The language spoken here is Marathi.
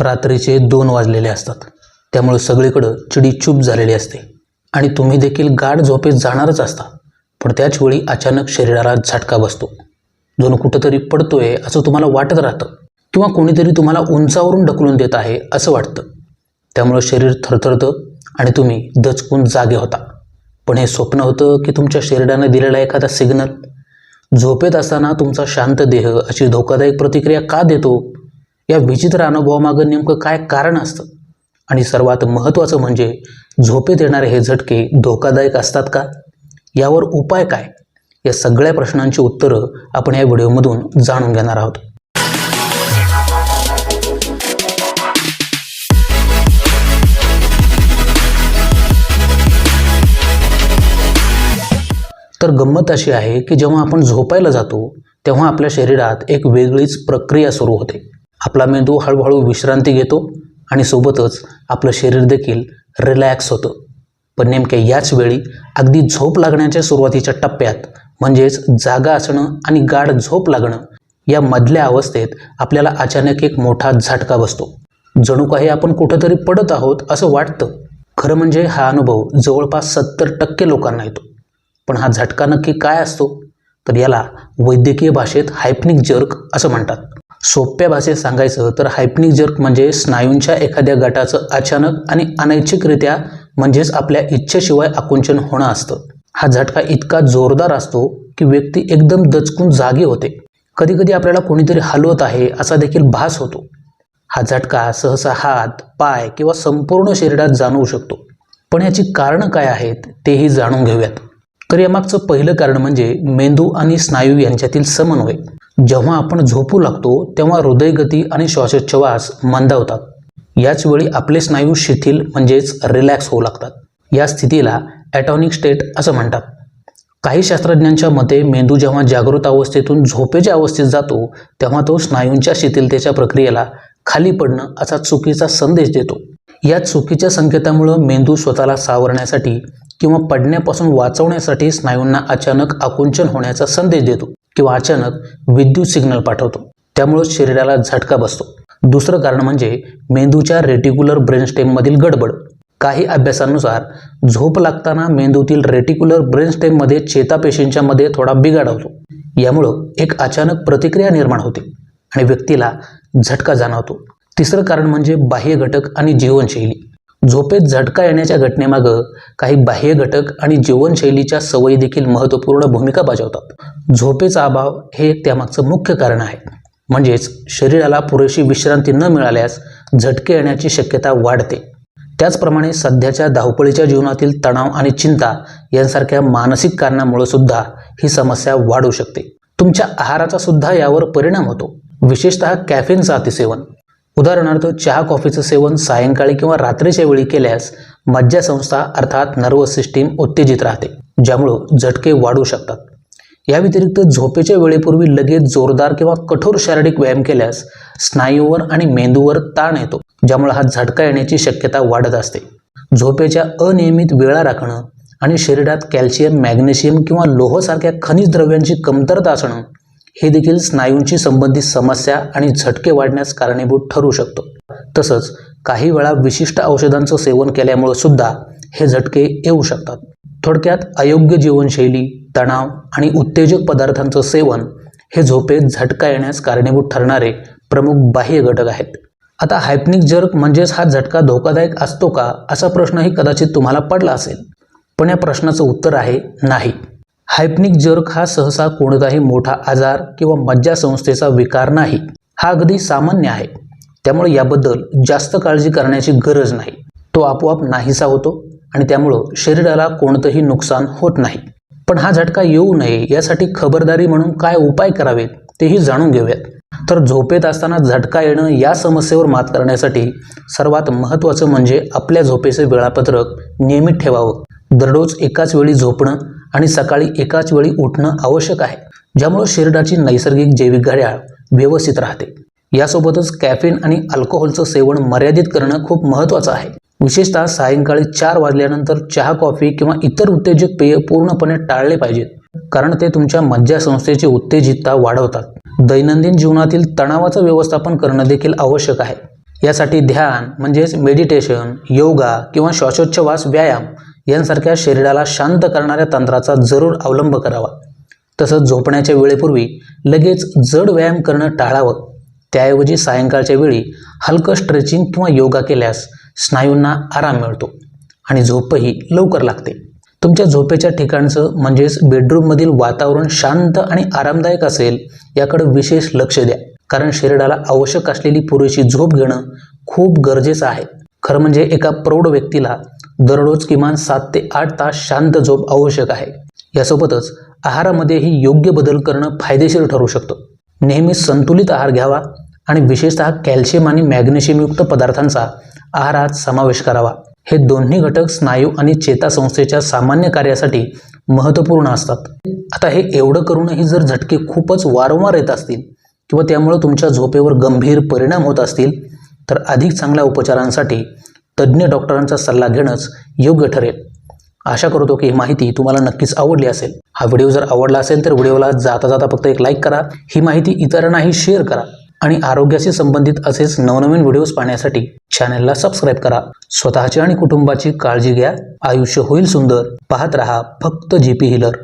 रात्रीचे दोन वाजलेले असतात. त्यामुळे सगळीकडं चिडी चूप झालेली असते. आणि तुम्ही देखील गाढ झोपेत जाणारच असता. पण त्याच वेळी अचानक शरीराला झटका बसतो. जणू कुठंतरी पडतोय असं तुम्हाला वाटत राहतं. किंवा कोणीतरी तुम्हाला उंचावरून ढकलून देत आहे असं वाटतं. त्यामुळं शरीर थरथरतं आणि तुम्ही दचकून जागे होता. पण हे स्वप्न होतं की तुमच्या शरीराने दिलेला एखादा सिग्नल. झोपेत असताना तुमचा शांत देह अशी धोकादायक प्रतिक्रिया का देतो? या विचित्र अनुभवामागं नेमकं काय कारण असतं? आणि सर्वात महत्त्वाचं म्हणजे झोपेत येणारे हे झटके धोकादायक असतात का? यावर उपाय काय? या सगळ्या प्रश्नांची उत्तरं आपण या व्हिडिओमधून जाणून घेणार आहोत. तर गंमत अशी आहे की जेव्हा आपण झोपायला जातो तेव्हा आपल्या शरीरात एक वेगळीच प्रक्रिया सुरू होते. आपला मेंदू हळूहळू विश्रांती घेतो आणि सोबतच आपलं शरीर देखील रिलॅक्स होतं. पण नेमक्या याच वेळी अगदी झोप लागण्याच्या सुरुवातीच्या टप्प्यात म्हणजेच जागा असणं आणि गाढ झोप लागणं या मधल्या अवस्थेत आपल्याला अचानक एक मोठा झटका बसतो. जणू काही आपण कुठंतरी पडत आहोत असं वाटतं. खरं म्हणजे हा अनुभव जवळपास सत्तर टक्के लोकांना येतो. पण हा झटका नक्की काय असतो? तर याला वैद्यकीय भाषेत हायपनिक जर्क असं म्हणतात. सोप्या भाषेत सांगायचं तर हायपनिक जर्क म्हणजे स्नायूंच्या एखाद्या गटाचं अचानक आणि अनैच्छिकरित्या म्हणजेच आपल्या इच्छेशिवाय आकुंचन होणं असतं. हा झटका इतका जोरदार असतो की व्यक्ती एकदम दचकून जागी होते. कधीकधी आपल्याला कोणीतरी हलवत आहे असा देखील भास होतो. हा झटका सहसा हात पाय किंवा संपूर्ण शरीरात जाणवू शकतो. पण याची कारणं काय आहेत तेही जाणून घेऊयात. तर यामागचं पहिलं कारण म्हणजे मेंदू आणि स्नायू यांच्यातील समन्वय. जेव्हा आपण झोपू लागतो तेव्हा हृदयगती आणि श्वासोच्छवास मंदावतात. याच वेळी आपले स्नायू शिथिल म्हणजेच रिलॅक्स होऊ लागतात. या स्थितीला ॲटॉनिक स्टेट असं म्हणतात. काही शास्त्रज्ञांच्या मते मेंदू जेव्हा जागृत अवस्थेतून झोपेच्या अवस्थेत जातो तेव्हा तो स्नायूंच्या शिथिलतेच्या प्रक्रियेला खाली पडणं असा चुकीचा संदेश देतो. या चुकीच्या संकेतामुळं मेंदू स्वतःला सावरण्यासाठी किंवा पडण्यापासून वाचवण्यासाठी स्नायूंना अचानक आकुंचन होण्याचा संदेश देतो. किंवा अचानक विद्युत सिग्नल पाठवतो. त्यामुळं शरीराला झटका बसतो. दुसरं कारण म्हणजे मेंदूच्या रेटिक्युलर ब्रेनस्टेममधील गडबड. काही अभ्यासानुसार झोप लागताना मेंदूतील रेटिक्युलर ब्रेनस्टेममध्ये चेतापेशींच्या मध्ये थोडा बिघाड होतो. यामुळं एक अचानक प्रतिक्रिया निर्माण होते आणि व्यक्तीला झटका जाणवतो. तिसरं कारण म्हणजे बाह्य घटक आणि जीवनशैली. झोपेत झटका येण्याच्या घटनेमागं काही बाह्य घटक आणि जीवनशैलीच्या सवयी देखील महत्त्वपूर्ण भूमिका बजावतात. झोपेचा अभाव हे त्यामागचं मुख्य कारण आहे. म्हणजेच शरीराला पुरेशी विश्रांती न मिळाल्यास झटके येण्याची शक्यता वाढते. त्याचप्रमाणे सध्याच्या धावपळीच्या जीवनातील तणाव आणि चिंता यांसारख्या मानसिक कारणामुळे सुद्धा ही समस्या वाढू शकते. तुमच्या आहाराचा सुद्धा यावर परिणाम होतो. विशेषतः कॅफेनचं अतिसेवन. उदाहरणार्थ चहा कॉफीचं सेवन सायंकाळी किंवा रात्रीच्या वेळी केल्यास मज्जासंस्था अर्थात नर्वस सिस्टीम उत्तेजित राहते ज्यामुळं झटके वाढू शकतात. या व्यतिरिक्त झोपेच्या वेळेपूर्वी लगेच जोरदार किंवा कठोर शारीरिक व्यायाम केल्यास स्नायूवर आणि मेंदूवर ताण येतो ज्यामुळे हा झटका येण्याची शक्यता वाढत असते. झोपेच्या अनियमित वेळा राखणं आणि शरीरात कॅल्शियम मॅग्नेशियम किंवा लोहसारख्या खनिज द्रव्यांची कमतरता असणं हे देखील स्नायूंशी संबंधित समस्या आणि झटके वाढण्यास कारणीभूत ठरू शकतो. तसंच काही वेळा विशिष्ट औषधांचं सेवन केल्यामुळे सुद्धा हे झटके येऊ शकतात. थोडक्यात अयोग्य जीवनशैली तणाव आणि उत्तेजक पदार्थांचं सेवन हे झोपेत झटका येण्यास कारणीभूत ठरणारे प्रमुख बाह्य घटक आहेत. आता हायपनिक जर्क म्हणजेच हा झटका धोकादायक असतो का असा प्रश्नही कदाचित तुम्हाला पडला असेल. पण या प्रश्नाचं उत्तर आहे नाही. हायपनिक जर्क हा सहसा कोणताही मोठा आजार किंवा मज्जासंस्थेचा विकार नाही. हा अगदी सामान्य आहे. त्यामुळे याबद्दल जास्त काळजी करण्याची गरज नाही. तो आपोआप नाहीसा होतो आणि त्यामुळं शरीराला कोणतंही नुकसान होत नाही. पण हा झटका येऊ नये यासाठी खबरदारी म्हणून काय उपाय करावेत तेही जाणून घेऊयात. तर झोपेत असताना झटका येणं या समस्येवर मात करण्यासाठी सर्वात महत्त्वाचं म्हणजे आपल्या झोपेचे वेळापत्रक नियमित ठेवावं. दररोज एकाच वेळी झोपणं आणि सकाळी एकाच वेळी उठणं आवश्यक आहे ज्यामुळे शरीराची नैसर्गिक जैविक घड्याळ व्यवस्थित राहते. यासोबतच कॅफिन आणि अल्कोहोलचं सेवन मर्यादित करणं खूप महत्त्वाचं आहे. विशेषतः सायंकाळी चार वाजल्यानंतर चहा कॉफी किंवा इतर उत्तेजक पेय पूर्णपणे टाळले पाहिजेत कारण ते तुमच्या मज्जासंस्थेची उत्तेजितता वाढवतात. दैनंदिन जीवनातील तणावाचं व्यवस्थापन करणं देखील आवश्यक आहे. यासाठी ध्यान म्हणजेच मेडिटेशन योगा किंवा श्वासोच्छवास व्यायाम यांसारख्या शरीराला शांत करणाऱ्या तंत्राचा जरूर अवलंब करावा. तसंच झोपण्याच्या वेळेपूर्वी लगेच जड व्यायाम करणं टाळावं. त्याऐवजी सायंकाळच्या वेळी हलकं स्ट्रेचिंग किंवा योगा केल्यास स्नायूंना आराम मिळतो आणि झोपही लवकर लागते. तुमच्या झोपेच्या ठिकाणचं म्हणजेच बेडरूममधील वातावरण शांत आणि आरामदायक असेल याकडे विशेष लक्ष द्या. कारण शरीराला आवश्यक असलेली पुरेशी झोप घेणं खूप गरजेचं आहे. खरं म्हणजे एका प्रौढ व्यक्तीला दररोज किमान सात ते आठ तास शांत झोप आवश्यक आहे. यासोबतच आहारामध्येही योग्य बदल करणं फायदेशीर ठरू शकतं. नेहमी संतुलित आहार घ्यावा आणि विशेषतः कॅल्शियम आणि मॅग्नेशियमयुक्त पदार्थांचा आहारात समावेश करावा. हे दोन्ही घटक स्नायू आणि चेतासंस्थेच्या सामान्य कार्यासाठी महत्त्वपूर्ण असतात. आता हे एवढं करूनही जर झटके खूपच वारंवार येत असतील किंवा त्यामुळे तुमच्या झोपेवर गंभीर परिणाम होत असतील तर अधिक चांगल्या उपचारांसाठी तज्ज्ञ डॉक्टरांचा सल्ला घेणंच योग्य ठरेल. आशा करतो की ही माहिती तुम्हाला नक्कीच आवडली असेल. हा व्हिडिओ जर आवडला असेल तर व्हिडिओला जाता जाता फक्त एक लाईक करा ही माहिती इतरांनाही शेअर करा आणि आरोग्याशी संबंधित असेच नवनवीन व्हिडिओज पाहण्यासाठी चॅनलला सबस्क्राईब करा. स्वतःची आणि कुटुंबाची काळजी घ्या. आयुष्य होईल सुंदर. पाहत रहा फक्त जी पी हिलर.